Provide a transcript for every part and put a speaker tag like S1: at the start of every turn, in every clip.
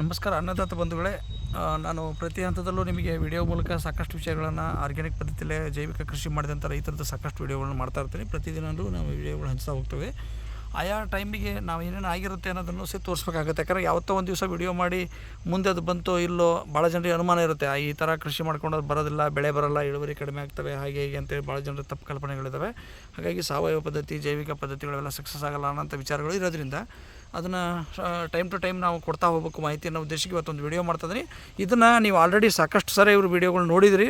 S1: ನಮಸ್ಕಾರ ಅನ್ನದಾತ ಬಂಧುಗಳೇ ನಾನು ಪ್ರತಿ ಹಂತದಲ್ಲೂ ನಿಮಗೆ ವಿಡಿಯೋ ಮೂಲಕ ಸಾಕಷ್ಟು ವಿಷಯಗಳನ್ನು ಆರ್ಗ್ಯಾನಿಕ್ ಪದ್ಧತಿಯಲ್ಲೇ ಜೈವಿಕ ಕೃಷಿ ಮಾಡಿದಂಥ ರೈತರದ್ದು ಸಾಕಷ್ಟು ವಿಡಿಯೋಗಳನ್ನು ಮಾಡ್ತಾ ಇರ್ತೀನಿ. ಪ್ರತಿದಿನವೂ ನಾವು ವಿಡಿಯೋಗಳು ಹಂಚ್ತಾ ಹೋಗ್ತೇವೆ. ಆಯಾ ಟೈಮಿಗೆ ನಾವು ಏನೇನು ಆಗಿರುತ್ತೆ ಅನ್ನೋದನ್ನು ಸಹ ತೋರಿಸ್ಬೇಕಾಗುತ್ತೆ. ಯಾಕಂದರೆ ಯಾವತ್ತೋ ಒಂದು ದಿವಸ ವಿಡಿಯೋ ಮಾಡಿ ಮುಂದೆ ಅದು ಬಂತೋ ಇಲ್ಲೋ ಭಾಳ ಜನರಿಗೆ ಅನುಮಾನ ಇರುತ್ತೆ. ಈ ಥರ ಕೃಷಿ ಮಾಡ್ಕೊಂಡು ಅದು ಬರೋದಿಲ್ಲ, ಬೆಳೆ ಬರೋಲ್ಲ, ಇಳುವರಿ ಕಡಿಮೆ ಆಗ್ತವೆ, ಹಾಗೆ ಹೀಗೆ ಅಂತೇಳಿ ಭಾಳ ಜನರ ತಪ್ಪು ಕಲ್ಪನೆಗಳಿದ್ದಾವೆ ಹಾಗಾಗಿ ಸಾವಯವ ಪದ್ಧತಿ, ಜೈವಿಕ ಪದ್ಧತಿಗಳೆಲ್ಲ ಸಕ್ಸಸ್ ಆಗಲ್ಲ ಅನ್ನೋಂಥ ವಿಚಾರಗಳು ಇರೋದ್ರಿಂದ ಅದನ್ನು ಟೈಮ್ ಟು ಟೈಮ್ ನಾವು ಕೊಡ್ತಾ ಹೋಗ್ಬೇಕು ಮಾಹಿತಿ ಅನ್ನೋ ಉದ್ದೇಶಕ್ಕೆ ಇವತ್ತೊಂದು ವಿಡಿಯೋ ಮಾಡ್ತಾಯಿದ್ದೀನಿ ಇದನ್ನು ನೀವು ಆಲ್ರೆಡಿ ಸಾಕಷ್ಟು ಸರಿ ಇವರು ವಿಡಿಯೋಗಳು ನೋಡಿದಿರಿ.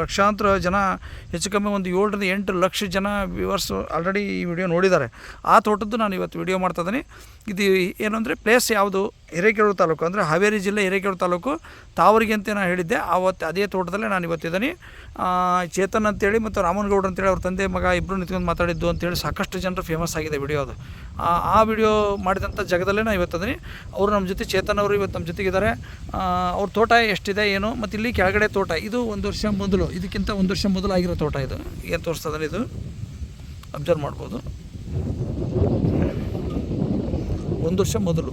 S1: ಲಕ್ಷಾಂತರ ಜನ, ಹೆಚ್ಚು ಕಮ್ಮಿ ಒಂದು ಏಳರಿಂದ ಎಂಟು ಲಕ್ಷ ಜನ ವ್ಯೂವರ್ಸ್ ಆಲ್ರೆಡಿ ಈ ವಿಡಿಯೋ ನೋಡಿದ್ದಾರೆ. ಆ ತೋಟದ್ದು ನಾನು ಇವತ್ತು ವಿಡಿಯೋ ಮಾಡ್ತಾಯಿದ್ದೀನಿ ಇದು ಏನು ಅಂದರೆ ಪ್ಲೇಸ್ ಯಾವುದು? ಹಿರೇಕೆರೂರು ತಾಲೂಕು ಅಂದರೆ, ಹಾವೇರಿ ಜಿಲ್ಲೆ ಹಿರೇಕೆರೂರು ತಾಲೂಕು. ತಾವರಿಗೆ ಅಂತ ನಾನು ಹೇಳಿದ್ದೆ. ಆವತ್ತು ಅದೇ ತೋಟದಲ್ಲೇ ನಾನು ಇವತ್ತಿದ್ದೀನಿ ಚೇತನ್ ಅಂತೇಳಿ ಮತ್ತು ರಾಮನಗೌಡ ಅಂತೇಳಿ ಅವ್ರ ತಂದೆ ಮಗ ಇಬ್ಬರು ನಿಂತ್ಕೊಂಡು ಮಾತಾಡಿದ್ದು ಅಂತೇಳಿ ಸಾಕಷ್ಟು ಜನರು ಫೇಮಸ್ ಆಗಿದೆ ವಿಡಿಯೋ ಅದು. ಆ ಆ ವಿಡಿಯೋ ಮಾಡಿದಂಥ ಜಾಗದಲ್ಲೇ ನಾನು ಅಂದ್ರೆ ಅವರು ನಮ್ಮ ಜೊತೆ ಚೇತನ್ ಅವರು ಇವತ್ತು ನಮ್ಮ ಜೊತೆಗಿದ್ದಾರೆ. ಅವ್ರ ತೋಟ ಎಷ್ಟಿದೆ, ಏನು, ಮತ್ತು ಇಲ್ಲಿ ಕೆಳಗಡೆ ತೋಟ, ಇದು ಒಂದು ವರ್ಷ ಮೊದಲು, ಇದಕ್ಕಿಂತ ಒಂದು ವರ್ಷ ಮೊದಲು ಆಗಿರೋ ತೋಟ ಇದು. ಏನು ತೋರಿಸ್ತದೆ ಇದು? ಅಬ್ಸರ್ವ್ ಮಾಡ್ಬೋದು. ಒಂದು ವರ್ಷ ಮೊದಲು.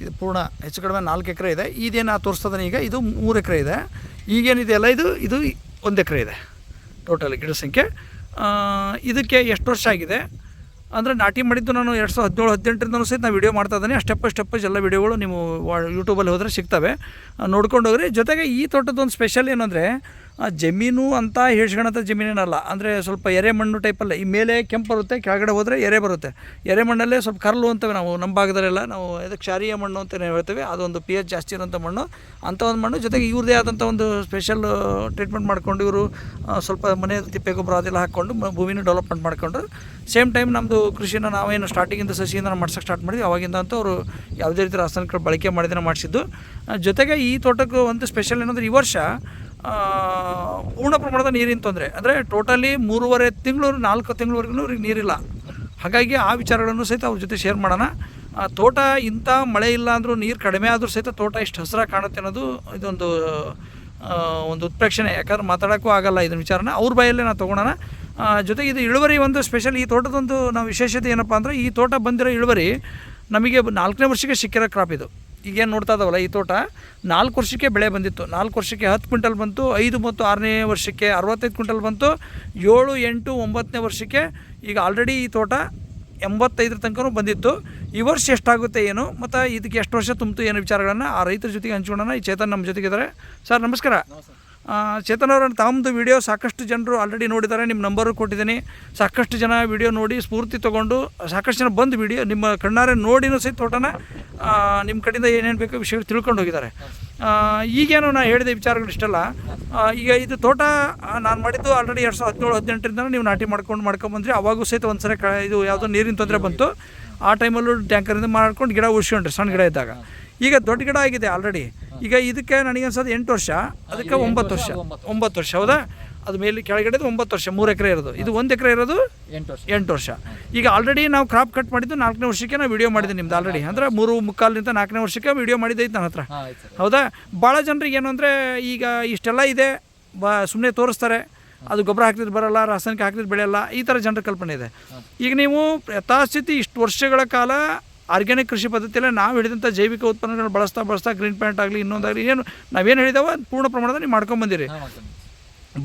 S1: ಇದು ಪೂರ್ಣ ಹೆಚ್ಚು ಕಡಿಮೆ ನಾಲ್ಕು ಎಕರೆ ಇದೆ. ಇದೇನು ತೋರಿಸ್ತದೆ ಈಗ? ಇದು ಮೂರು ಎಕರೆ ಇದೆ. ಈಗೇನಿದೆಯಲ್ಲ ಇದು? ಇದು ಒಂದು ಎಕರೆ ಇದೆ. ಟೋಟಲ್ ಗಿಡ ಸಂಖ್ಯೆ. ಇದಕ್ಕೆ ಎಷ್ಟು ವರ್ಷ ಆಗಿದೆ? ಅಂದರೆ ನಾಟಿ ಮಾಡಿದ್ದು ನಾನು ಎರಡು ಸಾವಿರದ ಹದಿನೇಳು, ಹದಿನೆಂಟರಿಂದನೂ ಸಹಿತ ನಾನು ವಿಡಿಯೋ ಮಾಡ್ತಾ ಇದ್ದೀನಿ. ಸ್ಟೆಪ್ ಬೈ ಸ್ಟೆಪ್ ಎಲ್ಲ ವಿಡಿಯೋಗಳು ನೀವು ಯೂಟ್ಯೂಬಲ್ಲಿ ಹೋದರೆ ಸಿಗ್ತವೆ. ನೋಡ್ಕೊಂಡು ಹೋಗ್ರಿ. ಜೊತೆಗೆ ಈ ತೋಟದ ಒಂದು ಸ್ಪೆಷಲ್ ಏನಂದರೆ ಜಮೀನು ಅಂತ ಹೇಳ್ಸ್ಕೊಳಂಥ ಜಮೀನೇನಲ್ಲ, ಅಂದರೆ ಸ್ವಲ್ಪ ಎರೆ ಮಣ್ಣು ಟೈಪಲ್ಲ ಈ ಮೇಲೆ ಕೆಂಪು ಬರುತ್ತೆ, ಕೆಳಗಡೆ ಹೋದರೆ ಎರೆ ಬರುತ್ತೆ. ಎರೆ ಮಣ್ಣಲ್ಲೇ ಸ್ವಲ್ಪ ಕರಲು ಅಂತವೆ ನಾವು, ನಮ್ಮ ಭಾಗದಲ್ಲೆಲ್ಲ. ನಾವು ಇದಕ್ಕೆ ಕ್ಷಾರೀಯ ಮಣ್ಣು ಅಂತ ಹೇಳ್ತೇವೆ. ಅದೊಂದು ಪಿ ಎಚ್ ಜಾಸ್ತಿ ಇರೋಂಥ ಮಣ್ಣು. ಅಂಥ ಒಂದು ಮಣ್ಣು. ಜೊತೆಗೆ ಇವ್ರದೇ ಆದಂಥ ಒಂದು ಸ್ಪೆಷಲ್ ಟ್ರೀಟ್ಮೆಂಟ್ ಮಾಡ್ಕೊಂಡು ಇವರು ಸ್ವಲ್ಪ ಮನೆ ತಿಪ್ಪೆ ಗೊಬ್ಬರ ಅದೆಲ್ಲ ಹಾಕ್ಕೊಂಡು ಭೂಮಿನ ಡೆವಲಪ್ಮೆಂಟ್ ಮಾಡ್ಕೊಂಡ್ರು. ಸೇಮ್ ಟೈಮ್ ನಮ್ಮದು ಕೃಷಿನ ನಾವೇನು ಸ್ಟಾರ್ಟಿಂಗಿಂದ ಸಸಿಯಿಂದ ನಾವು ಮಾಡ್ಸೋಕ್ಕೆ ಸ್ಟಾರ್ಟ್ ಮಾಡಿದ್ವಿ. ಅವಾಗಿಂದ ಅಂತೂ ಅವರು ಯಾವುದೇ ರೀತಿ ರಾಸಾಯನಿಕ ಬಳಕೆ ಮಾಡಿದ್ರೆ ಮಾಡಿಸಿದ್ದು. ಜೊತೆಗೆ ಈ ತೋಟಕ್ಕೆ ಒಂದು ಸ್ಪೆಷಲ್ ಏನಂದ್ರೆ ಈ ವರ್ಷ ಪೂರ್ಣ ಪ್ರಮಾಣದ ನೀರಿನ ತೊಂದರೆ. ಅಂದರೆ ಟೋಟಲಿ ಮೂರುವರೆ ತಿಂಗಳು, ನಾಲ್ಕು ತಿಂಗಳವರೆಗೂ ಇವ್ರಿಗೆ ನೀರಿಲ್ಲ. ಹಾಗಾಗಿ ಆ ವಿಚಾರಗಳನ್ನು ಸಹಿತ ಅವ್ರ ಜೊತೆ ಶೇರ್ ಮಾಡೋಣ. ತೋಟ ಇಂಥ ಮಳೆ ಇಲ್ಲ ಅಂದರೂ ನೀರು ಕಡಿಮೆ ಆದರೂ ಸಹಿತ ತೋಟ ಇಷ್ಟು ಹಸಿರಾಗಿ ಕಾಣುತ್ತೆ ಅನ್ನೋದು ಇದೊಂದು ಒಂದು ಉತ್ಪ್ರೇಕ್ಷಣೆ. ಯಾಕಂದ್ರೆ ಮಾತಾಡೋಕ್ಕೂ ಆಗಲ್ಲ ಇದನ್ನ ವಿಚಾರನ. ಅವ್ರ ಬಾಯಲ್ಲೇ ನಾವು ತೊಗೊಳೋಣ. ಜೊತೆಗೆ ಇದು ಇಳುವರಿ ಒಂದು ಸ್ಪೆಷಲ್ ಈ ತೋಟದೊಂದು ನಾವು ವಿಶೇಷತೆ ಏನಪ್ಪ ಅಂದರೆ ಈ ತೋಟ ಬಂದಿರೋ ಇಳುವರಿ ನಮಗೆ ನಾಲ್ಕನೇ ವರ್ಷಕ್ಕೆ ಸಿಕ್ಕಿರೋ ಕ್ರಾಪ್ ಇದು. ಈಗೇನು ನೋಡ್ತಾ ಇದ್ದಾವಲ್ಲ ಈ ತೋಟ? ನಾಲ್ಕು ವರ್ಷಕ್ಕೆ ಬೆಳೆ ಬಂದಿತ್ತು. ನಾಲ್ಕು ವರ್ಷಕ್ಕೆ ಹತ್ತು ಕ್ವಿಂಟಲ್ ಬಂತು, ಐದು ಮತ್ತು ಆರನೇ ವರ್ಷಕ್ಕೆ ಅರವತ್ತೈದು ಕ್ವಿಂಟಲ್ ಬಂತು, ಏಳು, ಎಂಟು, ಒಂಬತ್ತನೇ ವರ್ಷಕ್ಕೆ ಈಗ ಆಲ್ರೆಡಿ ಈ ತೋಟ ಎಂಬತ್ತೈದರ ತನಕ ಬಂದಿತ್ತು. ಈ ವರ್ಷ ಎಷ್ಟಾಗುತ್ತೆ ಏನು? ಮತ್ತು ಇದಕ್ಕೆ ಎಷ್ಟು ವರ್ಷ ತುಂಬಿತು ಏನು ವಿಚಾರಗಳನ್ನು ಆ ರೈತರ ಜೊತೆಗೆ ಹಂಚ್ಕೊಳ್ಳೋಣ ಈ ಚೇತನ್ ನಮ್ಮ ಜೊತೆಗಿದ್ದಾರೆ. ಸರ್, ನಮಸ್ಕಾರ. ಆ, ಚೇತನ್ ಅವರ ತಮ್ಮದು ವಿಡಿಯೋ ಸಾಕಷ್ಟು ಜನರು ಆಲ್ರೆಡಿ ನೋಡಿದ್ದಾರೆ ನಿಮ್ಮ ನಂಬರು ಕೊಟ್ಟಿದ್ದೀನಿ. ಸಾಕಷ್ಟು ಜನ ವಿಡಿಯೋ ನೋಡಿ ಸ್ಫೂರ್ತಿ ತೊಗೊಂಡು ಸಾಕಷ್ಟು ಜನ ಬಂದು ವಿಡಿಯೋ ನಿಮ್ಮ ಕಣ್ಣಾರೆ ನೋಡಿನೂ ಸಹಿತ ತೋಟನ ನಿಮ್ಮ ಕಡೆಯಿಂದ ಏನೇನು ಬೇಕೋ ವಿಷಯಗಳು ತಿಳ್ಕೊಂಡು ಹೋಗಿದ್ದಾರೆ. ಈಗೇನು ನಾನು ಹೇಳಿದ ವಿಚಾರಗಳು ಇಷ್ಟಲ್ಲ. ಈಗ ಇದು ತೋಟ ನಾನು ಮಾಡಿದ್ದು ಆಲ್ರೆಡಿ ಎರಡು ಸಾವಿರದ ಹದಿನೇಳು ಹದಿನೆಂಟರಿಂದ ನೀವು ನಾಟಿ ಮಾಡ್ಕೊಂಡು ಮಾಡ್ಕೊಂಬಂದ್ರಿ ಅವಾಗೂ ಸಹಿತ ಒಂದು ಸರಿ ಕ ಇದು ಯಾವುದೋ ನೀರಿನ ತೊಂದರೆ ಬಂತು. ಆ ಟೈಮಲ್ಲೂ ಟ್ಯಾಂಕರಿಂದ ಮಾಡ್ಕೊಂಡು ಗಿಡ ಉಳಿಸ್ಕೊಂಡ್ರಿ ಸಣ್ಣ ಗಿಡ ಇದ್ದಾಗ. ಈಗ ದೊಡ್ಡ ಗಿಡ ಆಗಿದೆ ಆಲ್ರೆಡಿ ಈಗ ಇದಕ್ಕೆ ನನಗೆ ಅನ್ಸೋದು ಎಂಟು ವರ್ಷ ಅದಕ್ಕೆ ಒಂಬತ್ತು ವರ್ಷ ಒಂಬತ್ತು ವರ್ಷ. ಹೌದಾ? ಅದು ಮೇಲೆ ಕೆಳಗಡೆ ಒಂಬತ್ತು ವರ್ಷ ಮೂರು ಎಕರೆ ಇರೋದು. ಇದು ಒಂದು ಎಕರೆ ಇರೋದು?
S2: ಎಂಟು ವರ್ಷ.
S1: ಎಂಟು ವರ್ಷ. ಈಗ ಆಲ್ರೆಡಿ ನಾವು ಕ್ರಾಪ್ ಕಟ್ ಮಾಡಿದ್ದು ನಾಲ್ಕನೇ ವರ್ಷಕ್ಕೆ ನಾವು ವಿಡಿಯೋ ಮಾಡಿದ್ದೆ ನಿಮ್ದು ಆಲ್ರೆಡಿ ಅಂದ್ರೆ ಮೂರು ಮುಕ್ಕಾಲಿನಿಂದ ನಾಲ್ಕನೇ ವರ್ಷಕ್ಕೆ ವಿಡಿಯೋ ಮಾಡಿದ್ದೈತೆ ನನ್ನ ಹತ್ರ. ಹೌದಾ? ಭಾಳ ಜನರಿಗೆ ಏನು ಅಂದರೆ ಈಗ ಇಷ್ಟೆಲ್ಲ ಇದೆ ಬ ಸುಮ್ಮನೆ ತೋರಿಸ್ತಾರೆ. ಅದು ಗೊಬ್ಬರ ಹಾಕಿದ್ರೆ ಬರಲ್ಲ ರಾಸಾಯನಿಕ ಹಾಕಿದ್ರೆ ಬೆಳೆಯಲ್ಲ ಈ ಥರ ಜನರ ಕಲ್ಪನೆ ಇದೆ. ಈಗ ನೀವು ಯಥಾಸ್ಥಿತಿ ಇಷ್ಟು ವರ್ಷಗಳ ಕಾಲ ಆರ್ಗ್ಯಾನಿಕ್ ಕೃಷಿ ಪದ್ಧತಿಯಲ್ಲೇ ನಾವು ಹಿಡಿದಂಥ ಜೈವಿಕ ಉತ್ಪನ್ನಗಳನ್ನ ಬಳಸ್ತಾ ಬಳಸ್ತಾ ಗ್ರೀನ್ ಪ್ಯಾಂಟ್ ಆಗಲಿ, ಇನ್ನೊಂದಾಗಲಿ ಏನು ನಾವೇನು ಹೇಳಿದಾವ ಪೂರ್ಣ ಪ್ರಮಾಣದಲ್ಲಿ ನೀವು ಮಾಡ್ಕೊಂಬಂದಿರಿ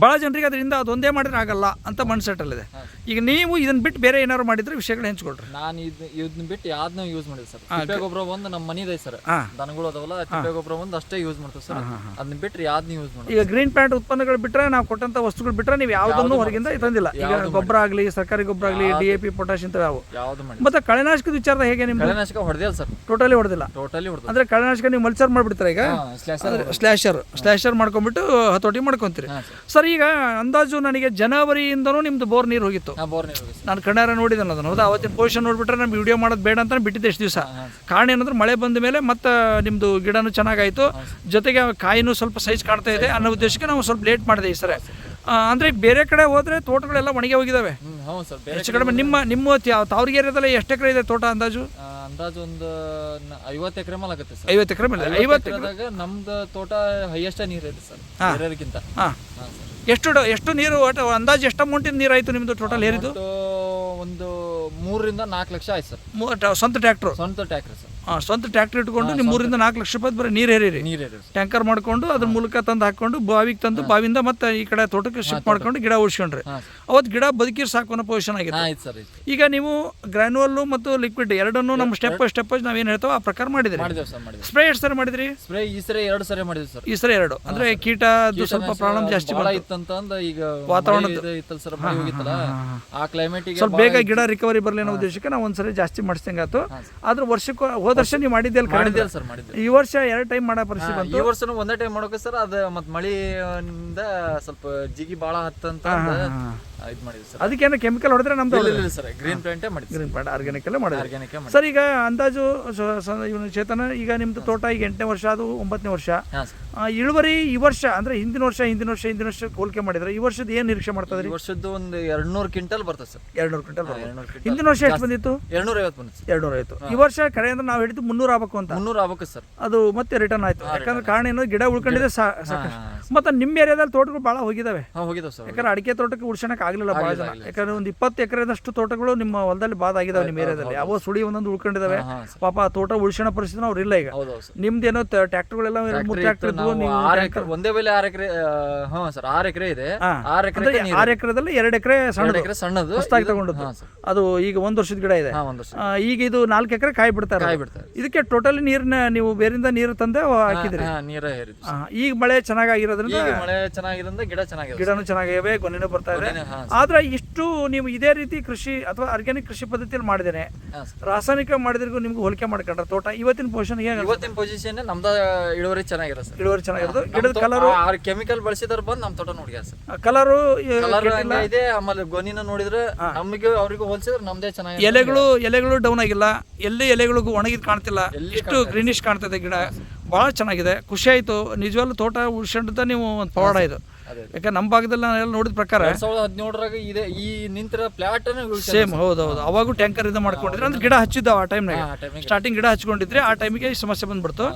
S1: ಭಾಳ ಜನರಿಗೆ ಅದರಿಂದ ಅದೊಂದೇ ಮಾಡಿದ್ರೆ ಆಗಲ್ಲ ಅಂತ ಮೈಂಡ್ ಅಲ್ಲಿದೆ. ಈಗ ನೀವು ಇದನ್ನ ಬಿಟ್ಟು ಬೇರೆ ಏನಾದ್ರು ಮಾಡಿದ್ರೆ ವಿಷಯಗಳು ಹೆಂಚ್ಕೊಳ್ರಿ.
S2: ನಾನು ಇದು ಇದನ್ನ ಬಿಟ್ಟು ಯಾವ್ದನ್ನ ಯೂಸ್ ಮಾಡಿದೆ ಸರ್. ತಿಪ್ಪೆ ಗೊಬ್ಬರ ಒಂದು ನಮ್ಮ ಮನಿದೆ ಸರ್. ದನಗಳು ಅದಾವಲ್ಲ ತಿಪ್ಪೆ ಗೊಬ್ಬರ ಒಂದು ಅಷ್ಟೇ ಯೂಸ್ ಮಾಡ್ತೀವಿ ಸರ್. ಅದನ್ನ ಬಿಟ್ರೆ ಯಾವ್ದನ್ನ ಯೂಸ್ ಮಾಡಿ
S1: ಈಗ ಗ್ರೀನ್ ಪ್ಯಾಂಟ್ ಉತ್ಪನ್ನಗಳು ಬಿಟ್ಟರೆ ನಾವು ಕೊಟ್ಟಂತ ವಸ್ತುಗಳು ಬಿಟ್ಟರೆ ನೀವು ಯಾವ್ದನ್ನು ಹೊರಗಿಂದ ತಂದಿಲ್ಲ. ಈಗ ಗೊಬ್ಬರ ಆಗಲಿ ಸರ್ಕಾರಿ ಗೊಬ್ಬರ ಆಗಲಿ ಡಿ ಎ ಪಿ ಪೊಟ್ಯಾಶ್ ಇಂತ ಯಾವ
S2: ಯಾವ್ದು ಮಾಡಿ
S1: ಮತ್ತೆ ಕಳೆನಾಶಕದ ವಿಚಾರದ ಹೇಗೆ ನಿಮ್ಮ
S2: ಕಳೆನಾಶಕ ಹೊಡೆದಿಲ್ಲ ಸರ್.
S1: ಟೋಟಲಿ ಹೊಡೆದಿಲ್ಲ.
S2: ಟೋಟಲಿ ಹೊಡೆದ
S1: ಅಂದ್ರೆ ಕಳೆನಾಶಕ ನೀವು ಮಲ್ಚರ್ ಮಾಡಿಬಿಡ್ತಾರೆ ಈಗ? ಸ್ಲ್ಯಾಶರ್ ಸ್ಲ್ಯಾಶರ್ ಮಾಡ್ಕೊಂಡ್ಬಿಟ್ಟು ಹತೋಟಿ ಮಾಡ್ಕೊಂತೀರಿ.
S2: ಸರ್.
S1: ಸರ್ ಈಗ ಅಂದಾಜು ನನಗೆ ಜನವರಿಯಿಂದನೂ ನಿಮ್ದು ಬೋರ್ ನೀರು ಹೋಗಿತ್ತು.
S2: ಹಾಂ ಬೋರ್ ನೀರು ಹೋಗಿ
S1: ನಾನು ಕಣ್ಣಾರ ನೋಡಿದ್ದೆ ಅದನ್ನು. ಹೌದಾ? ಅವತ್ತಿನ ಪೊಸಿಷನ್ ನೋಡ್ಬಿಟ್ರೆ ನಮ್ಗೆ ವಿಡಿಯೋ ಮಾಡೋದು ಬೇಡ ಅಂತ ಬಿಟ್ಟಿದ್ದೆ ಎಷ್ಟು ದಿವಸ. ಕಾರಣ ಏನಂದ್ರೆ ಮಳೆ ಬಂದ ಮೇಲೆ ಮತ್ತೆ ನಿಮ್ಮದು ಗಿಡನೂ ಚೆನ್ನಾಗಾಯಿತು. ಜೊತೆಗೆ ಕಾಯಿನೂ ಸ್ವಲ್ಪ ಸೈಜ್ ಕಾಣ್ತಾ ಇದೆ ಅನ್ನೋ ಉದ್ದೇಶಕ್ಕೆ ನಾವು ಸ್ವಲ್ಪ ಲೇಟ್ ಮಾಡಿದೆ ಈ ಸರ. ಅಂದರೆ ಬೇರೆ ಕಡೆ ಹೋದರೆ ತೋಟಗಳೆಲ್ಲ ಒಣಗಿ
S2: ಬೇರೆ
S1: ಹೆಚ್ಚು ಕಡಿಮೆ ನಿಮ್ಮ ನಿಮ್ಮ ತಾವ್ರಿಗೆ ಏರಿಯಾದಲ್ಲಿ ಎಷ್ಟು ಎಕರೆ ಇದೆ ತೋಟ ಅಂದಾಜು?
S2: ಅಂದಾಜು ಒಂದು ಐವತ್ತು ಎಕರೆ ಮೇಲೆ ಆಗುತ್ತೆ ಸರ್.
S1: ಐವತ್ತು ಎಕರೆ ಮೇಲೆ ಐವತ್ತು
S2: ಎಕರೆದಾಗ ನಮ್ದು ತೋಟ ಹೈಯೆಸ್ಟ್ ನೀರು ಇದೆ ಸರ್ ಬೇರೆಯವ್ರಿಗಿಂತ
S1: ಹಾಂ. ಎಷ್ಟು ಎಷ್ಟು ನೀರು ಒಟ್ಟು ಅಂದಾಜು ಎಷ್ಟು ಅಮೌಂಟಿನ ನೀರು ಆಯಿತು ನಿಮ್ಮದು ಟೋಟಲ್ ಏರಿದು
S2: ಒಂದು ಮೂರರಿಂದ ನಾಲ್ಕು ಲಕ್ಷ ಆಯ್ತು ಸರ್.
S1: ಸ್ವಂತ ಟ್ರ್ಯಾಕ್ಟ್ರು
S2: ಸ್ವಂತ ಟ್ಯಾಕ್ರಿ ಸರ್.
S1: ಸ್ವಂತ ಟ್ರ್ಯಾಕ್ಟರ್ ಇಟ್ಕೊಂಡು ನಿಮ್ಮ ಮೂರಿಂದ ನಾಲ್ಕು ಲಕ್ಷ ರೂಪಾಯಿ ಬರೀ ನೀರು ಹೇರಿರಿ
S2: ನೀರೇ
S1: ಟ್ಯಾಂಕರ್ ಮಾಡ್ಕೊಂಡು ಅದ್ರ ಮೂಲಕ ತಂದು ಹಾಕೊಂಡು ಬಾವಿಗೆ ತಂದು ಬಾವಿಯಿಂದ ಮತ್ತೆ ಈ ಕಡೆ ತೋಟಕ್ಕೆ ಶಿಫ್ಟ್ ಮಾಡ್ಕೊಂಡು ಗಿಡ ಉಳಿಸ್ಕೊಂಡ್ರಿ. ಅವತ್ತು ಗಿಡ ಬದುಕಿರ್ ಸಾಕು ಅನ್ನೋ ಪೊಸಿಷನ್
S2: ಆಯ್ತು
S1: ಈಗ ನೀವು ಗ್ರ್ಯಾನ್ಯುವಲ್ಲು ಮತ್ತು ಲಿಕ್ವಿಡ್ ಎರಡನ್ನೂ ನಮ್ಮ ಸ್ಟೆಪ್ ಬೈ ಸ್ಟೆಪ್ ಏನು ಹೇಳ್ತೇವೆ ಆ ಪ್ರಕಾರ ಮಾಡಿದ್ರಿ. ಸ್ಪ್ರೇ ಎಷ್ಟು ಸರಿ ಮಾಡಿದ್ರಿ?
S2: ಸ್ಪ್ರೇ ಈ ಸರಿ ಎರಡು ಸರಿ ಮಾಡಿದ್ರಿ ಸರ್.
S1: ಈ ಸರಿ ಎರಡು. ಅಂದ್ರೆ ಕೀಟ ಸ್ವಲ್ಪ ಪ್ರಾಬ್ಲಮ್ ಜಾಸ್ತಿ
S2: ಭಾಳ
S1: ಬಂತು.
S2: ಇತ್ತಂತ ಈಗ ವಾತಾವರಣ ಆ ಕ್ಲೈಮೇಟ್
S1: ಸ್ವಲ್ಪ ಬೇಗ ಗಿಡ ರಿಕವರಿ ಬರಲಿ ಅನ್ನೋ ಉದ್ದೇಶಕ್ಕೆ ನಾವು ಒಂದ್ಸರಿ ಜಾಸ್ತಿ ಮಾಡಿಸ್ದಂಗೆ ಆಯ್ತು ಆದ್ರೆ ವರ್ಷಕ್ಕೆ ಹೋದ ವರ್ಷ ನೀವು ಮಾಡಿದ್ದೆ ಅಲ್ಲ
S2: ಸರ್ ಮಾಡಿದ್ದೆ
S1: ಈ ವರ್ಷ ಎರಡು ಟೈಮ್ ಮಾಡೋ ಪರಿಸ್ಥಿತಿ ಬಂತು?
S2: ಈ ವರ್ಷನೂ ಒಂದೇ ಟೈಮ್ ಮಾಡೋಕೆ ಸರ್ ಅದು ಮತ್ತೆ ಮಳೆಯಿಂದ ಸ್ವಲ್ಪ ಜಿಗಿ ಭಾಳ ಹತ್ತಂತ ಇದು ಮಾಡಿದ್ವಿ ಸರ್.
S1: ಅದಕ್ಕೇನು ಕೆಮಿಕಲ್ ಹೊಡೆದ್ರೆ ನಮ್ದು
S2: ಇಲ್ಲ ಇಲ್ಲ ಸರ್. ಗ್ರೀನ್ ಪ್ಲಾಂಟೇ ಮಾಡಿದ್ವಿ.
S1: ಗ್ರೀನ್ ಪ್ಲಾಂಟ್ ಆರ್ಗ್ಯಾನಿಕ್ ಎಲ್ಲ ಮಾಡಿದ್ರೆ
S2: ಆರ್ಗ್ಯಾನಿಕ್ ಮಾಡಿ
S1: ಸರ್ ಈಗ ಅಂದಾಜು ಸ- ಸ- ಇವನು ಚೇತನ ಈಗ ನಿಮ್ದು ತೋಟ ಈಗ ಎಂಟನೇ ವರ್ಷ ಅದು ಒಂಬತ್ತನೇ ವರ್ಷ.
S2: ಹಾಂ ಸರ್.
S1: ಆ, ಇಳುವರಿ ಈ ವರ್ಷ ಅಂದ್ರೆ ಹಿಂದಿನ ವರ್ಷ ಹಿಂದಿನ ವರ್ಷ ಹಿಂದಿನ ವರ್ಷ ಹೋಲಿಕೆ ಮಾಡಿದ್ರೆ ಈ ವರ್ಷದ ಏನ್ ನಿರೀಕ್ಷೆ ಮಾಡ್ತದ್ರಿ
S2: ಈ ವರ್ಷದ್ದು ಒಂದು ಎರಡ್ನೂರು ಕ್ವಿಂಟಲ್ ಬರ್ತದೆ ಸರ್.
S1: ಎರಡು ನೂರು ಕ್ವಿಂಟಲ್
S2: ಎರಡ್ನೂರು
S1: ಹಿಂದಿನ ವರ್ಷ ಎಷ್ಟು ಬಂದಿತ್ತು?
S2: ಎರಡ್ನೂರ ಐವತ್ತು ಬಂದಿತ್ತು ಸರ್.
S1: ಎರಡು ನೂರ ಆಯ್ತು ಈ ವರ್ಷ ಕಡೆ ಅಂದ್ರೆ ನಾವು ಹಿಡಿದು ಮುನ್ನೂರ ಆಗ್ಬೇಕು ಅಂತ.
S2: ಮುನ್ನೂರ ಆಗ್ಬೇಕು ಸರ್.
S1: ಅದು ಮತ್ತೆ ರಿಟರ್ನ್ ಆಯ್ತು. ಯಾಕಂದ್ರೆ ಕಾರಣ ಏನೋ ಗಿಡ ಉಳ್ಕೊಂಡಿದೆ ಸಾ- ಸಾಕಷ್ಟು. ಮತ್ತೆ ನಿಮ್ಮ ಏರಿಯಾದಲ್ಲಿ ತೋಟಗಳು ಭಾಳ ಹೋಗಿದಾವೆ.
S2: ಹಾಂ ಹೋಗಿದ್ದಾವೆ ಸರ್
S1: ಯಾಕಂದ್ರೆ ಅಡಿಕೆ ತೋಟಕ್ಕೆ ಉಳ್ಸೋಣಕ್ಕೆ ಆಗಲಿಲ್ಲ ಭಾಳ ಜನ. ಯಾಕಂದ್ರೆ ಒಂದು ಇಪ್ಪತ್ತು ಎಕರೆದಷ್ಟು ತೋಟಗಳು ನಿಮ್ಮ ಹೊಲದಲ್ಲಿ ಬಾದ ಆಗಿದಾವೆ ನಿಮ್ಮ ಏರಿಯಾದಲ್ಲಿ. ಯಾವ ಸುಳಿ ಒಂದೊಂದು ಉಳ್ಕೊಂಡಿದಾವೆ. ಪಾಪ ಆ ತೋಟ ಉಳ್ಸೋಣ ಪರಿಸ್ಥಿತಿ ಅವ್ರು ಇಲ್ಲ ಈಗ.
S2: ಹೌದು
S1: ಏನೋ ಟ್ರ್ಯಾಕ್ಟರ್ಗಳೆಲ್ಲ ಮೂರು ಟ್ರ್ಯಾಕ್ಟರ್ ಇದ್ವು ನೀವು
S2: ಒಂದೇ ಬೆಲೆ ಆರು ಎಕರೆ ಹಾಂ ಸರ್ ಆರು ಎಕರೆ ಇದೆ. ಆರು ಎಕರೆ
S1: ಆರು ಎಕರೆದಲ್ಲಿ ಎರಡು ಎಕರೆ ಸಣ್ಣ
S2: ಎಕರೆ ಸಣ್ಣದು.
S1: ಹೊಸ್ದಾಗಿ ತಗೊಂಡದ್ದು. ಅದು ಈಗ ಒಂದು ವರ್ಷದ ಗಿಡ ಇದೆ. ಈಗ ಇದು ನಾಲ್ಕು ಎಕರೆ ಕಾಯಿ ಬಿಡ್ತಾರೆ
S2: ಕಾಯಿ ಬಿಡ್ತಾರೆ
S1: ಇದಕ್ಕೆ ಟೋಟಲಿ ನೀರ್ನ ನೀವು ಬೇರಿಂದ ನೀರು ತಂದೆ ಹಾಕಿದ್ರಿ. ಈಗ ಮಳೆ ಚೆನ್ನಾಗಿರೋದ್ರಿಂದ
S2: ಈಗ ಮಳೆ ಚೆನ್ನಾಗಿರೋದ್ರಿಂದ ಗಿಡ ಚೆನ್ನಾಗಿದೆ
S1: ಗಿಡನೂ ಚೆನ್ನಾಗಿವೆ ಗೊನೆನೂ ಬರ್ತಾ ಇದೆ.
S2: ಹಾಂ
S1: ಆದ್ರೆ ಇಷ್ಟು ನೀವು ಇದೇ ರೀತಿ ಕೃಷಿ ಅಥವಾ ಆರ್ಗ್ಯಾನಿಕ್ ಕೃಷಿ ಪದ್ಧತಿಯಲ್ಲಿ
S2: ಹಾಂ ಸರ್.
S1: ರಾಸಾಯನಿಕ ಮಾಡಿದ್ರಿಗೂ ನಿಮ್ಗೆ ಹೋಲಿಕೆ ಮಾಡ್ಕೊಂಡ್ರೆ ತೋಟ ಇವತ್ತಿನ ಪೊಸಿಷನ್ ಹೇಗೆ
S2: ಇವತ್ತಿನ ಪೊಸಿಷನ್ ನಮ್ದ ಇಳುವರಿ ಚೆನ್ನಾಗಿರೋ ಸರ್.
S1: ಇಳುವರಿ ಚೆನ್ನಾಗಿರೋದು. ಗಿಡದ ಕಲರ್ ಆರು
S2: ಕೆಮಿಕಲ್ ಬಳಸಿದಾರ ಬಂದು ನಮ್ಮ ತೋಟ ನೋಡಿ ಸರ್.
S1: ಕಲರು
S2: ಕಲರ್ ಇದೆ ಆಮೇಲೆ ಗೊನಿನ ನೋಡಿದ್ರೆ ನಮಗೆ ಅವ್ರಿಗೂ ಹೋಲಿಸಿದ್ರೆ ನಮ್ದೇ ಚೆನ್ನಾಗಿ
S1: ಎಲೆಗಳು ಎಲೆಗಳು ಡೌನ್ ಆಗಿಲ್ಲ. ಎಲ್ಲಿ ಎಲೆಗಳಿಗೂ ಒಣಗಿದ್ ಕಾಣ್ತಿಲ್ಲ. ಇಷ್ಟು ಗ್ರೀನಿಶ್ ಕಾಣ್ತದೆ ಗಿಡ. ಭಾಳ ಚೆನ್ನಾಗಿದೆ. ಖುಷಿ ಆಯ್ತು. ನಿಜವಾಗ್ಲೂ ತೋಟ ಉಳಿಸ್ಕೊಂಡಿದ್ದ ನೀವು ಒಂದು ಪವಾಡ ಇದು. ಯಾಕೆ ನಮ್ಮ ಭಾಗದಲ್ಲಿ ನಾನು ಎಲ್ಲ ನೋಡಿದ ಪ್ರಕಾರ
S2: ಎರಡ್ ಸಾವಿರದ ಹದಿನೇಳರಾಗ ಇದೆ ಈ ನಿಂತಿರೋ ಪ್ಲಾಟ್
S1: ಸೇಮ್ ಹೌದು ಹೌದು. ಅವಾಗೂ ಟ್ಯಾಂಕರ್ ಇಂದ ಮಾಡ್ಕೊಂಡಿದ್ರೆ ಅಂದ್ರೆ ಗಿಡ ಹಚ್ಚಿದ್ದಾವ ಆ ಟೈಮ್ನಾಗ ಸ್ಟಾರ್ಟಿಂಗ್ ಗಿಡ ಹಚ್ಕೊಂಡಿದ್ರೆ ಆ ಟೈಮಿಗೆ ಈ ಸಮಸ್ಯೆ ಬಂದ್ಬಿಡ್ತು.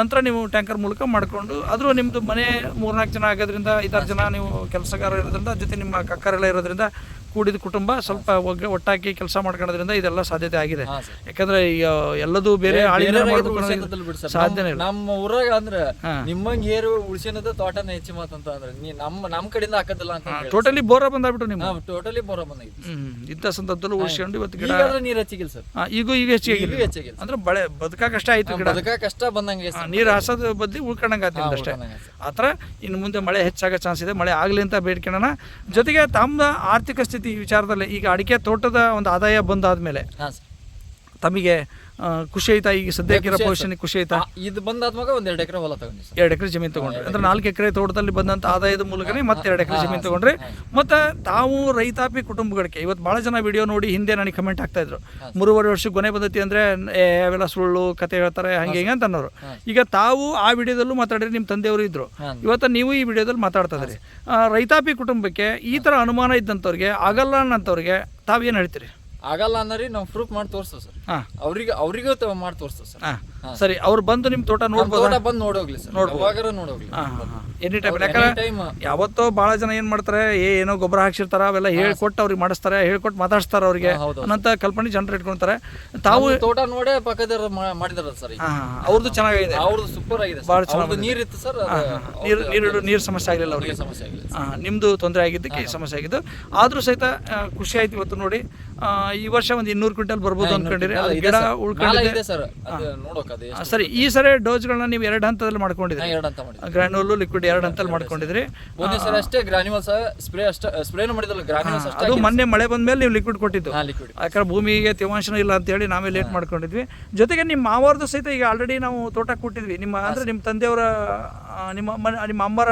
S1: ನಂತರ ನೀವು ಟ್ಯಾಂಕರ್ ಮೂಲಕ ಮಾಡಿಕೊಂಡು ಆದರೂ ನಿಮ್ಮದು ಮನೆ ಮೂರ್ನಾಲ್ಕು ಜನ ಆಗೋದ್ರಿಂದ ಐದಾರು ಜನ ನೀವು ಕೆಲಸಗಾರ ಇರೋದ್ರಿಂದ ಜೊತೆ ನಿಮ್ಮ ಕಕ್ಕರೆಲ್ಲ ಇರೋದ್ರಿಂದ ಕೂಡಿದ ಕುಟುಂಬ ಸ್ವಲ್ಪ ಒಗ್ಗ ಒಟ್ಟಾಗಿ ಕೆಲಸ ಮಾಡ್ಕೊಳ್ಳೋದ್ರಿಂದ ಇದೆಲ್ಲ ಸಾಧ್ಯತೆ ಆಗಿದೆ. ಯಾಕಂದ್ರೆ ಈಗ ಎಲ್ಲದೂ ಬೇರೆ ಆಳಿನ ಮಾಡ್ಬೇಕು ಅನ್ನೋದು ಸಾಧ್ಯನೇ ಇಲ್ಲ.
S2: ನಮ್ಮ ಊರಾಗ ಅಂದ್ರ. ನಿಮ್ಮಂಗ್ ಏರು ಉಳ್ಸಿನದ ತೋಟನ ಹೆಚ್ಚು ಮಾತಂತ ಅಂದ್ರೆ ನೀ ನಮ್ಮ ನಮ್ಮ ಕಡೆಯಿಂದ ಹಾಕದಿಲ್ಲ ಅಂತ
S1: ಟೋಟಲಿ ಬೋರ ಬಂದಾಗ್ಬಿಟ್ಟು ನಿಮ್ಮ
S2: ಟೋಟಲಿ ಬೋರ ಬಂದಾಗಿತ್ತು
S1: ಹ್ಮ್ ಇಂಥ ಸಂದರ್ಭದಲ್ಲಿ ಉಳಿಸ್ಕೊಂಡು ಇವತ್ತು ಗಿಡ
S2: ನೀರು ಹೆಚ್ಚಿಗಿಲ್ಲ ಸರ್.
S1: ಈಗೂ ಈಗ ಹೆಚ್ಚಿಗೆ.
S2: ಹೆಚ್ಚಿಗಿಲ್ಲ
S1: ಅಂದ್ರೆ ಬಳೆ ಬದುಕಾಕಷ್ಟ ಆಯ್ತು ಗಿಡ.
S2: ಬದುಕ ಕಷ್ಟ ಬಂದಂಗೆ
S1: ನೀರು ಹಾಸೋದು ಬದ್ಲಿ ಉಳ್ಕೊಂಡಂಗೆ ಅಷ್ಟೇ.
S2: ಆತರ.
S1: ಆ ಥರ ಇನ್ನು ಮುಂದೆ ಮಳೆ ಹೆಚ್ಚಾಗೋ ಚಾನ್ಸ್ ಇದೆ. ಮಳೆ ಆಗಲಿ ಅಂತ ಬೇಡ್ಕೊಳ್ಳೋಣ ಜೊತೆಗೆ ತಮ್ಮ ಆರ್ಥಿಕ ಸ್ಥಿತಿ ವಿಚಾರದಲ್ಲಿ ಈಗ ಅಡಿಕೆ ತೋಟದ ಒಂದು ಆದಾಯ
S2: ಬಂದಾದ ಮೇಲೆ
S1: ತಮಗೆ ಖುಷಿ ಆಯ್ತಾ ಈಗ ಸದ್ಯಕ್ಕಿರೋ ಪೊಸಿಷನ್ ಖುಷಿ ಆಯ್ತಾ
S2: ಇದು ಬಂದಾದ್ಮಾಗ ಒಂದ್ ಎರಡು ಎಕರೆ ಹೊಲ ತಗೊಂಡ್ರಿ ಸರ್.
S1: ಎರಡು ಎಕರೆ ಜಮೀನು ತಗೊಂಡ್ರಿ. ಅಂದ್ರೆ ನಾಲ್ಕು ಎಕರೆ ತೋಟದಲ್ಲಿ ಬಂದಂಥ ಆದಾಯದ ಮೂಲಕನೇ ಮತ್ತೆ ಎರಡು ಎಕರೆ ಜಮೀನು ತಗೊಂಡ್ರಿ. ಮತ್ತೆ ತಾವು ರೈತಾಪಿ ಕುಟುಂಬಗಳಿಗೆ ಇವತ್ತು ಭಾಳ ಜನ ವಿಡಿಯೋ ನೋಡಿ ಹಿಂದೆ ನನಗೆ ಕಮೆಂಟ್ ಆಗ್ತಾ ಇದ್ರು. ಮೂರುವರೆ ವರ್ಷಕ್ಕೆ ಕೊನೆ ಬಂದತಿ ಅಂದ್ರೆ ಅವೆಲ್ಲ ಸುಳ್ಳು ಕತೆ ಹೇಳ್ತಾರೆ ಹಂಗೆ ಹಿಂಗೆ ಅಂತ ಅನ್ನೋರು ಈಗ ತಾವು ಆ ವಿಡಿಯೋದಲ್ಲೂ ಮಾತಾಡಿರಿ ನಿಮ್ಮ ತಂದೆಯವರು ಇದ್ರು. ಇವತ್ತು ನೀವು ಈ ವಿಡಿಯೋದಲ್ಲಿ ಮಾತಾಡ್ತಾ ಇದ್ರಿ ರೈತಾಪಿ ಕುಟುಂಬಕ್ಕೆ ಈ ಥರ ಅನುಮಾನ ಇದ್ದಂಥವ್ರಿಗೆ ಆಗಲ್ಲ ಅನ್ನೋಂಥವ್ರಿಗೆ ತಾವೇನು ಹೇಳ್ತೀರಿ?
S2: ಆಗಲ್ಲ ಅನ್ನೋರಿ ನಾವು ಪ್ರೂಫ್ ಮಾಡಿ ತೋರಿಸ್ತೇವೆ ಸರ್.
S1: ಹಾ.
S2: ಅವ್ರಿಗೆ ಅವ್ರಿಗೂ ತ- ಮಾಡಿ ತೋರಿಸ್ತೇವೆ ಸರ್.
S1: ಹಾಂ. ಸರಿ ಅವ್ರು ಬಂದು ನಿಮ್ಮ ತೋಟ ನೋಡ್ಬೋದು?
S2: ತೋಟ ಬಂದು ನೋಡೋಗ್ಲಿ ಸರ್. ನೋಡ್ಬೋದು. ನೋಡೋಗ್ಲಿ.
S1: ಎನಿ ಟೈಮ್ ಯಾಕಂದ್ರೆ
S2: ಟೈಮ್
S1: ಯಾವತ್ತೋ ಭಾಳ ಜನ ಏನು ಮಾಡ್ತಾರೆ ಏ ಏನೋ ಗೊಬ್ಬರ ಹಾಕ್ಸಿರ್ತಾರ ಅವೆಲ್ಲ ಹೇಳ್ಕೊಟ್ಟು ಅವ್ರಿಗೆ ಮಾಡಿಸ್ತಾರೆ ಹೇಳ್ಕೊಟ್ಟು ಮಾತಾಡ್ಸ್ತಾರೆ ಅವ್ರಿಗೆ. ಅನ್ನಂತ ಕಲ್ಪನೆ ಜನರು ಇಟ್ಕೊಂತಾರೆ. ತಾವು
S2: ತೋಟ ನೋಡೇ ಪಕ್ಕದ ಮಾಡಿದಾರ ಸರ್ ಈಗ.
S1: ಹಾಂ ಹಾಂ ಅವ್ರದ್ದು ಚೆನ್ನಾಗಿದೆ.
S2: ಅವ್ರದ್ದು ಸೂಪರ್ ಆಗಿದೆ
S1: ಭಾಳ
S2: ಸರ್ ಅವ್ರದ್ದು ನೀರ್ ಇತ್ತು ಸರ್
S1: ನೀರು ನೀರು ನೀರು ಸಮಸ್ಯೆ ಆಗಲಿಲ್ಲ ಅವ್ರಿಗೆ.
S2: ಸಮಸ್ಯೆ ಆಗಿಲ್ಲ
S1: ಹಾಂ ನಿಮ್ಮದು ತೊಂದರೆ ಆಗಿದ್ದಕ್ಕೆ ಸಮಸ್ಯೆ ಆಗಿದ್ದು. ಆದರೂ ಸಹಿತ ಆ, ಖುಷಿ ಆಯ್ತು ಇವತ್ತು ನೋಡಿ. ಈ ವರ್ಷ ಒಂದು ಇನ್ನೂರು ಕ್ವಿಂಟಲ್ ಬರ್ಬೋದು ಅನ್ಕೊಂಡಿರಿ. ಅದು ಗಿಡ ಉಳ್ಕೊಂಡಿದೆ.
S2: ಸರ್.
S1: ಈ ಸರಿ ಡೋಸ್ಗಳನ್ನ ನೀವು ಎರಡು ಹಂತದಲ್ಲಿ ಮಾಡ್ಕೊಂಡಿದ್ರಿ
S2: ಎರಡು ಮಾಡಿ
S1: ಗ್ರ್ಯಾನ್ಯೂಲು ಲಿಕ್ವಿಡ್ ಎರಡು ಹಂತದಲ್ಲಿ ಮಾಡ್ಕೊಂಡಿದ್ರಿ.
S2: ಸರ್. ಅಷ್ಟೇ ಗ್ರಾನ್ಯುವಲ್ಸ್ ಸ್ಪ್ರೇ ಅಷ್ಟೇ ಸ್ಪ್ರೇ ಮಾಡಿದಲ್ಲ
S1: ಅದು ಮೊನ್ನೆ ಮಳೆ ಬಂದ ಮೇಲೆ ನೀವು ಲಿಕ್ವಿಡ್ ಕೊಟ್ಟಿದ್ದು. ಯಾಕಂದ್ರೆ ಭೂಮಿಗೆ ತೇವಾಂಶನ ಇಲ್ಲ ಅಂತ ಹೇಳಿ ನಾವೇ ಲೇಟ್ ಮಾಡ್ಕೊಂಡಿದ್ವಿ. ಜೊತೆಗೆ ನಿಮ್ಮ ಮಾವಾರ್ದು ಸಹಿತ ಈಗ ಆಲ್ರೆಡಿ ನಾವು ತೋಟ ಕೊಟ್ಟಿದ್ವಿ. ನಿಮ್ಮ ಅಂದ್ರೆ ನಿಮ್ಮ ತಂದೆಯವರ ನಿಮ್ಮ ಮನೆ ನಿಮ್ಮ ಅಮ್ಮರ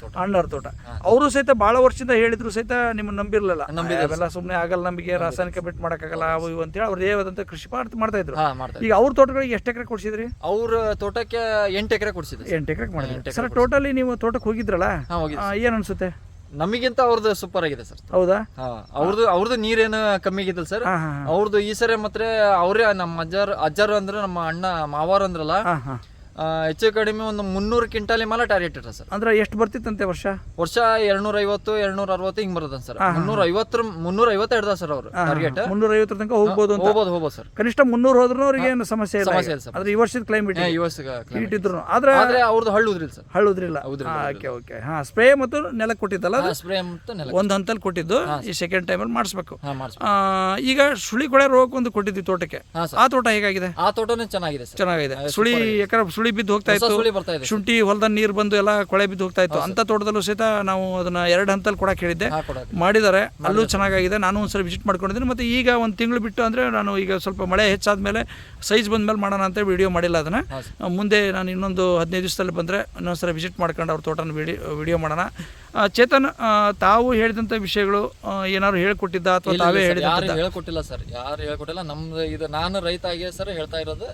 S2: ತೋಟ.
S1: ಅಣ್ಣವ್ರ ತೋಟ. ಅವರು ಸಹಿತ ಭಾಳ ವರ್ಷದಿಂದ ಹೇಳಿದ್ರು ಸಹಿತ ನಿಮ್ಮ ನಂಬಿರ್ಲಿಲ್ಲ. ಅವೆಲ್ಲ ಸುಮ್ಮನೆ ಆಗಲ್ಲ ನಮಗೆ ರಾಸಾಯನಿಕ ಬಿಟ್ಟು ಮಾಡೋಕ್ಕಾಗಲ್ಲ ಅವು ಇವು ಅಂತೇಳಿ ಅವ್ರು ದೇವದಂತ ಕೃಷಿ ಮಾಡ್- ಮಾಡ್ತಾ ಇದ್ರು. ಈಗ ಅವ್ರ ತೋಟಗಳಿಗೆ ಎಷ್ಟು ಎಕರೆ ಕೊಡ್ಸಿದ್ರಿ?
S2: ಅವ್ರ ತೋಟಕ್ಕೆ ಎಂಟು ಎಕರೆ ಕೊಡಿಸಿದ್ರು
S1: ಎಂಟು ಎಕರೆ ಮಾಡಿದ್ರಿ. ಸರ್ ಟೋಟಲಿ ನೀವು ತೋಟಕ್ಕೆ ಹೋಗಿದ್ರಲ್ಲ? ಏನು ಅನ್ಸುತ್ತೆ?
S2: ನಮಗಿಂತ ಅವ್ರದ್ದು ಸೂಪರ್ ಆಗಿದೆ ಸರ್.
S1: ಹೌದಾ?
S2: ಅವ್ರದ್ದು ಅವ್ರದ್ದು ನೀರೇನು ಕಮ್ಮಿ ಆಗಿದ್ದಲ್ಲ ಸರ್. ಅವ್ರದ್ದು ಈ ಸರಿ ಮಾತ್ರ ಅವರೇ ನಮ್ಮ ಅಜ್ಜಾರ್ ಅಜ್ಜಾರು ಅಂದ್ರೆ ನಮ್ಮ ಅಣ್ಣ ಮಾವಾರ ಅಂದ್ರಲ್ಲ ಹೆಚ್ಚು ಕಡಿಮೆ ಒಂದು ಮುನ್ನೂರು ಕ್ವಿಂಟಾಲಿ ಮೇಲೆ ಟಾರ್ಗೆಟ್ ಇಟ್ಟ ಸರ್.
S1: ಅಂದ್ರೆ ಎಷ್ಟು ಬರ್ತಿತ್ತಂತೆ ವರ್ಷ?
S2: ವರ್ಷ ಎರಡ್ನೂರ ಐವತ್ತು ಎರಡ್ನೂರ ಅರವತ್ತು ಹಿಂಗ್ ಬರ್ತದ ಸರ್. ಮುನ್ನೂರ ಐವತ್ತರ ಮುನ್ನೂರ ಐವತ್ತು ಹಿಡ್ದ ಸರ್ ಅವರು ಟಾರ್ಗೆಟ್
S1: ಮುನ್ನೂರ ಐವತ್ತರ ತನಕ ಹೋಗ್ಬೋದು ಅಂತ.
S2: ಹೋಗ್ಬೋದು ಹೋಗ್ಬೋದು ಸರ್.
S1: ಕನಿಷ್ಠ ಮುನ್ನೂರು ಹೋದ್ರೂ ಅವ್ರಿಗೆ ಏನು ಸಮಸ್ಯೆ ಇಲ್ಲ.
S2: ಸಮಸ್ಯೆ ಇಲ್ಲ ಸರ್.
S1: ಆದ್ರೆ ಈ ವರ್ಷದ ಕ್ಲೈಮೇಟ್
S2: ಈ ವರ್ಷ
S1: ಹೀಟ್ ಇದ್ರು ಆದ್ರೆ
S2: ಆದ್ರೆ ಅವ್ರದ್ದು ಹಳ್ಳು ಉದ್ರಿಲ್ಲ ಸರ್.
S1: ಹಳ್ಳು
S2: ಉದ್ರಿಲ್ಲ
S1: ಓಕೆ ಓಕೆ ಹಾ ಸ್ಪ್ರೇ ಮತ್ತು ನೆಲಕ್ಕೆ ಕೊಟ್ಟಿದ್ದಲ್ಲ
S2: ಸ್ಪ್ರೇ ಮತ್ತು ನೆಲ
S1: ಒಂದು ಹಂತಲ್ಲಿ ಕೊಟ್ಟಿದ್ದು. ಈ ಸೆಕೆಂಡ್ ಟೈಮಲ್ಲಿ ಮಾಡಿಸ್ಬೇಕು. ಈಗ ಸುಳಿ ಕೊಳೆ ರೋಗಕ್ಕೆ ಒಂದು ಕೊಟ್ಟಿದ್ವಿ ತೋಟಕ್ಕೆ. ಆ ತೋಟ ಹೇಗಾಗಿದೆ?
S2: ಆ ತೋಟನೇ ಚೆನ್ನಾಗಿದೆ
S1: ಚೆನ್ನಾಗಿದೆ. ಸುಳಿ ಯಾಕಂದ್ರೆ ಸುಳಿ ಬಿದ್ದು ಹೋಗ್ತಾ ಇತ್ತು.
S2: ಸುಳಿ ಬರ್ತಾ ಇದೆ
S1: ಶುಂಠಿ ಹೊಲದ ನೀರು ಬಂದು ಎಲ್ಲ ಕೊಳೆ ಬಿದ್ದು ಹೋಗ್ತಾ ಇತ್ತು. ಅಂತ ತೋಟದಲ್ಲೂ ಸಹಿತ ನಾವು ಅದನ್ನ ಎರಡು ಹಂತಲ್ಲಿ ಕೊಡಕ್ಕೆ ಹೇಳಿದ್ದೆ
S2: ಹಾ ಕೊಡಕ್ಕೆ
S1: ಮಾಡಿದ್ದಾರೆ. ಅಲ್ಲೂ ಚೆನ್ನಾಗಿದೆ ನಾನು ಒಂದ್ಸಲ ವಿಸಿಟ್ ಮಾಡ್ಕೊಂಡಿದ್ದೀನಿ. ಮತ್ತು ಈಗ ಒಂದು ತಿಂಗಳು ಬಿಟ್ಟು ಅಂದರೆ ನಾನು ಈಗ ಸ್ವಲ್ಪ ಮಳೆ ಹೆಚ್ಚಾದ ಮೇಲೆ ಸೈಜ್ ಬಂದ ಮೇಲೆ ಮಾಡೋಣ ಅಂತ ವಿಡಿಯೋ ಮಾಡಿಲ್ಲ ಅದನ್ನು. ಮುಂದೆ ನಾನು ಇನ್ನೊಂದು ಹದಿನೈದು ದಿವಸದಲ್ಲಿ ಬಂದರೆ ಇನ್ನೊಂದ್ಸಲ ವಿಸಿಟ್ ಮಾಡ್ಕೊಂಡು ಅವ್ರ ತೋಟನ ವಿಡಿಯೋ ವಿಡಿಯೋ ಮಾಡೋಣ. ಚೇತನ್ ತಾವು ಹೇಳಿದಂಥ ವಿಷಯಗಳು ಏನಾದ್ರು ಹೇಳ್ಕೊಟ್ಟಿದ್ದ ಅಥವಾ ತಾವೇ
S2: ಯಾರು
S1: ಹೇಳಿಕೊಟ್ಟಿಲ್ಲ
S2: ಹೇಳ್ಕೊಟ್ಟಿಲ್ಲ ಸರ್ ಯಾರು ಹೇಳ್ಕೊಟ್ಟಿಲ್ಲ. ನಮ್ದು ಇದು ನಾನು ರೈತ ಆಗಿ ಸರ್ ಹೇಳ್ತಾ ಇರೋದು.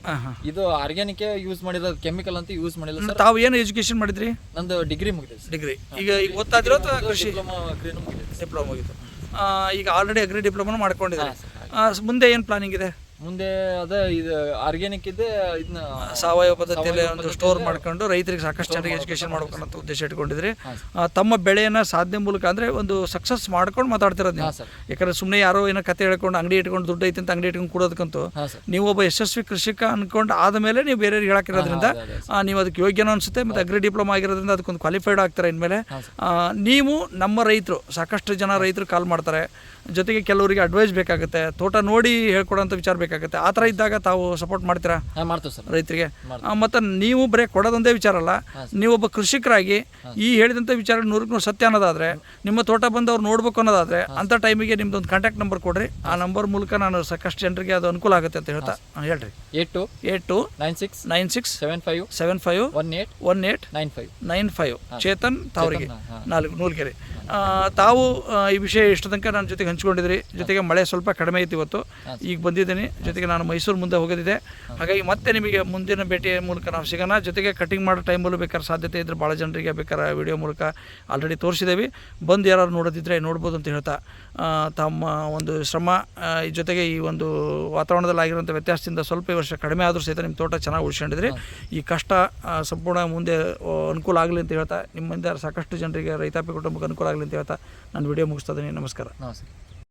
S2: ಇದು ಆರ್ಗ್ಯಾನಿಕ್ ಯೂಸ್ ಮಾಡಿದ ಕೆಮಿಕಲ್ ಅಂತ ಯೂಸ್ ಮಾಡಿಲ್ಲ ಸರ್.
S1: ತಾವು ಏನು ಎಜುಕೇಶನ್ ಮಾಡಿದ್ರಿ?
S2: ನಂದು ಡಿಗ್ರಿ ಮುಗಿದೆ ಸರ್.
S1: ಡಿಗ್ರಿ ಈಗ ಈಗ ಓದ್ತಾ ಇದ್ರೋ ಅಥವಾ ಕೃಷಿ?
S2: ಡಿಪ್ಲೊಮಾ
S1: ಡಿಪ್ಲೊಮಾ ಮುಗಿತು. ಈಗ ಆಲ್ರೆಡಿ ಅಗ್ರಿ ಡಿಪ್ಲೊಮಾ ಮಾಡ್ಕೊಂಡಿದ್ದಾರೆ. ಮುಂದೆ ಏನು ಪ್ಲಾನಿಂಗ್ ಇದೆ?
S2: ಮುಂದೆ ಅದೇ ಇದು ಆರ್ಗ್ಯಾನಿಕ್ ಇದೆ ಇದನ್ನ
S1: ಸಾವಯವ ಪದ್ಧತಿಯಲ್ಲಿ ಒಂದು ಸ್ಟೋರ್ ಮಾಡ್ಕೊಂಡು ರೈತರಿಗೆ ಸಾಕಷ್ಟು ಜನರಿಗೆ ಎಜುಕೇಶನ್ ಮಾಡ್ಬೇಕು ಅನ್ನೋ ಉದ್ದೇಶ ಇಟ್ಕೊಂಡಿದ್ರಿ. ತಮ್ಮ ಬೆಳೆಯನ್ನ ಸಾಧನೆ ಮೂಲಕ ಅಂದ್ರೆ ಒಂದು ಸಕ್ಸಸ್ ಮಾಡ್ಕೊಂಡು ಮಾತಾಡ್ತಿರೋದು ನೀವು. ಯಾಕಂದ್ರೆ ಸುಮ್ಮನೆ ಯಾರೋ ಏನೋ ಕತೆ ಹೇಳ್ಕೊಂಡು ಅಂಗಡಿ ಇಟ್ಕೊಂಡು ದುಡ್ಡು ಐತೆ ಅಂತ ಅಂಗಡಿ ಇಟ್ಕೊಂಡು ಕೊಡೋದಕ್ಕಂತೂ ನೀವು ಒಬ್ಬ ಯಶಸ್ವಿ ಕೃಷಿಕ ಅನ್ಕೊಂಡು ಆದಮೇಲೆ ನೀವು ಬೇರೆಯವ್ರಿಗೆ
S2: ಅದೇ
S1: ನೀವು ಅದಕ್ಕೆ ಯೋಗ್ಯನೂ ಅನ್ಸುತ್ತೆ ಮತ್ತು ಅಗ್ರಿ ಡಿಪ್ಲೊಮಾ ಆಗಿರೋದ್ರಿಂದ ಅದಕ್ಕೊಂದು ಕ್ವಾಲಿಫೈಡ್ ಆಗ್ತಾರೆ ಇನ್ಮೇಲೆ. ನೀವು ನಮ್ಮ ರೈತರು ಸಾಕಷ್ಟು ಜನ ರೈತರು ಕಾಲ್ ಮಾಡ್ತಾರೆ. ಜೊತೆಗೆ ಕೆಲವರಿಗೆ ಅಡ್ವೈಸ್ ಬೇಕಾಗುತ್ತೆ. ತೋಟ ನೋಡಿ ಹೇಳ್ಕೊಡೋಂಥ ವಿಚಾರ ಬೇಕಾಗುತ್ತೆ. ಆ ಥರ ಇದ್ದಾಗ ತಾವು ಸಪೋರ್ಟ್ ಮಾಡ್ತೀರಾ?
S2: ಮಾಡ್ತೀವಿ ಸರ್.
S1: ರೈತರಿಗೆ? ಮತ್ತು ನೀವು ಬರೀ ಕೊಡೋದೊಂದೇ ವಿಚಾರ ಅಲ್ಲ. ನೀವೊಬ್ಬ ಕೃಷಿಕರಾಗಿ ಈ ಹೇಳಿದಂಥ ವಿಚಾರ ನೂರಕ್ಕೆ ನೂರು ಸತ್ಯ ಅನ್ನೋದಾದರೆ ನಿಮ್ಮ ತೋಟ ಬಂದು ಅವ್ರು ನೋಡ್ಬೇಕು ಅನ್ನೋದಾದರೆ ಅಂಥ ಟೈಮಿಗೆ ನಿಮ್ದು ಒಂದು ಕಾಂಟ್ಯಾಕ್ಟ್ ನಂಬರ್ ಕೊಡ್ರಿ. ಆ ನಂಬರ್ ಮೂಲಕ ನಾನು ಸಾಕಷ್ಟು ಜನರಿಗೆ ಅದು ಅನುಕೂಲ ಆಗುತ್ತೆ ಅಂತ ಹೇಳ್ತಾ ಹೇಳ್ರಿ.
S2: Eight two
S1: eight two
S2: nine six
S1: nine six
S2: seven five
S1: seven five
S2: one eight
S1: one eight
S2: nine five
S1: nine five Chetan ತಾವರಿಗೆ ನಾಲ್ಕು ನೂಲ್ಕೆರೆ. ಆ, ತಾವು ಈ ವಿಷಯ ಎಷ್ಟು ತನಕ ನನ್ನ ಜೊತೆಗೆ ಹಂಚ್ಕೊಂಡಿದ್ರಿ. ಜೊತೆಗೆ ಮಳೆ ಸ್ವಲ್ಪ ಕಡಿಮೆ ಇತ್ತು ಇವತ್ತು. ಈಗ ಬಂದಿದ್ದೀನಿ. ಜೊತೆಗೆ ನಾನು ಮೈಸೂರು ಮುಂದೆ ಹೋಗೋದಿದೆ. ಹಾಗಾಗಿ ಮತ್ತೆ ನಿಮಗೆ ಮುಂದಿನ ಭೇಟಿಯ ಮೂಲಕ ನಾವು ಸಿಗೋಣ. ಜೊತೆಗೆ ಕಟಿಂಗ್ ಮಾಡೋ ಟೈಮಲ್ಲೂ ಬೇಕಾದ್ರೆ ಸಾಧ್ಯತೆ ಇದ್ದರೆ ಭಾಳ ಜನರಿಗೆ ಬೇಕಾದ್ರೆ ವಿಡಿಯೋ ಮೂಲಕ ಆಲ್ರೆಡಿ ತೋರಿಸಿದ್ದೇವೆ. ಬಂದು ಯಾರು ನೋಡೋದಿದ್ರೆ ನೋಡ್ಬೋದು ಅಂತ ಹೇಳ್ತಾ ತಮ್ಮ ಒಂದು ಶ್ರಮ ಈ ಜೊತೆಗೆ ಈ ಒಂದು ವಾತಾವರಣದಲ್ಲಿ ಆಗಿರುವಂಥ ವ್ಯತ್ಯಾಸದಿಂದ ಸ್ವಲ್ಪ ವರ್ಷ ಕಡಿಮೆ ಆದರೂ ಸಹಿತ ನಿಮ್ಮ ತೋಟ ಚೆನ್ನಾಗಿ ಉಳಿಸ್ಕೊಂಡಿದ್ರಿ. ಈ ಕಷ್ಟ ಸಂಪೂರ್ಣ ಮುಂದೆ ಅನುಕೂಲ ಆಗಲಿ ಅಂತ ಹೇಳ್ತಾ ನಿಮ್ಮಿಂದ ಸಾಕಷ್ಟು ಜನರಿಗೆ ರೈತಾಪಿ ಕುಟುಂಬಕ್ಕೆ ಅನುಕೂಲ ಅಂತ ಹೇಳ್ತಾ ನಾನು ವಿಡಿಯೋ ಮುಗಿಸ್ತಾ ಇದ್ದೀನಿ. ನಮಸ್ಕಾರ.
S2: ನಮಸ್ತೆ.